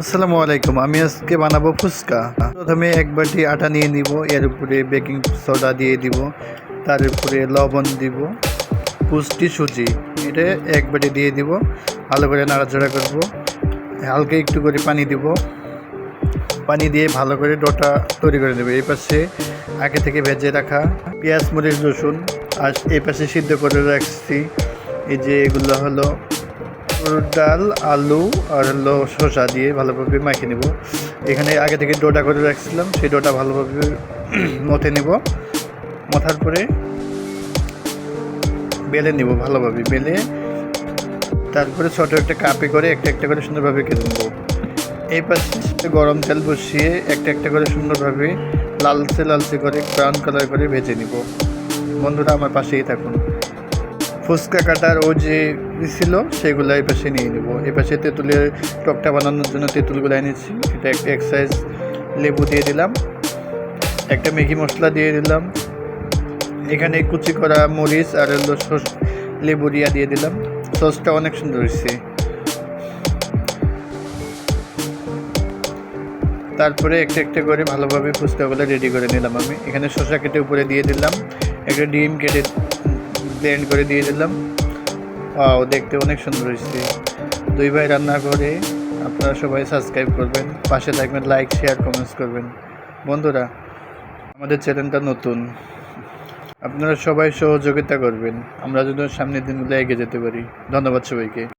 আসসালামু আলাইকুম, আমি আজকে বানাবো ফুচকা। প্রথমে এক বাটি আটা নিয়ে নিব, এর উপরে বেকিং সোডা দিয়ে দিব, তার উপরে লবণ দিব, পুষ্টি সুজি, এটা এক বাটি দিয়ে দিব, ভালো করে নাড়াচাড়া করব, হালকা একটু করে পানি দিব, পানি দিয়ে ভালো করে ডোটা তৈরি করে নেবে, এই পাশে আগে থেকে ভেজে রাখা পেঁয়াজ, মরিচ, রসুন, আর এই পাশে সিদ্ধ করে রাখছি, এই যে এগুলো হলো ডাল, আলু আর হলো শসা দিয়ে ভালোভাবে মাখিয়ে নেব। এখানে আগে থেকে ডোটা করে রাখছিলাম, সেই ডোটা ভালোভাবে মথে নেব। মথার পরে বেলে নেব ভালোভাবে, বেলে তারপরে ছোট একটা কাপে করে একটা একটা করে সুন্দরভাবে কেটে নেব। এই পাশে গরম তেল বসিয়ে একটা একটা করে সুন্দরভাবে লালচে লালচে করে ব্রাউন কালার করে ভেজে নিব। বন্ধুরা, আমার পাশেই থাকুন। ফুচকা কাটার ও যে ছিল, সেগুলো এই পাশে নিয়ে নেব। এই পাশে তেঁতুলের টকটা বানানোর জন্য তেঁতুলগুলো এনেছি এটা একটা এক সাইজ লেবু দিয়ে দিলাম। একটা ম্যাগি মশলা দিয়ে দিলাম। এখানে কুচি করা মরিচ আর সস লেবু দিয়া দিয়ে দিলাম। সসটা অনেক সুন্দর হয়েছে। তারপরে একটা একটা করে ভালোভাবে ফুচকাগুলো রেডি করে নিলাম আমি। এখানে শসা কেটে উপরে দিয়ে দিলাম। একটা ডিম কেটে ব্লেন্ড করে দিয়ে দিলাম। ও দেখতে অনেক সুন্দর হয়েছে। দুই ভাই রান্না করে, আপনারা সবাই সাবস্ক্রাইব করবেন, পাশে থাকবেন লাইক শেয়ার কমেন্টস করবেন। বন্ধুরা, আমাদের চ্যানেলটা নতুন। আপনারা সবাই সহযোগিতা করবেন। আমরা যেন সামনের দিনগুলো এগিয়ে যেতে পারি। ধন্যবাদ সবাইকে।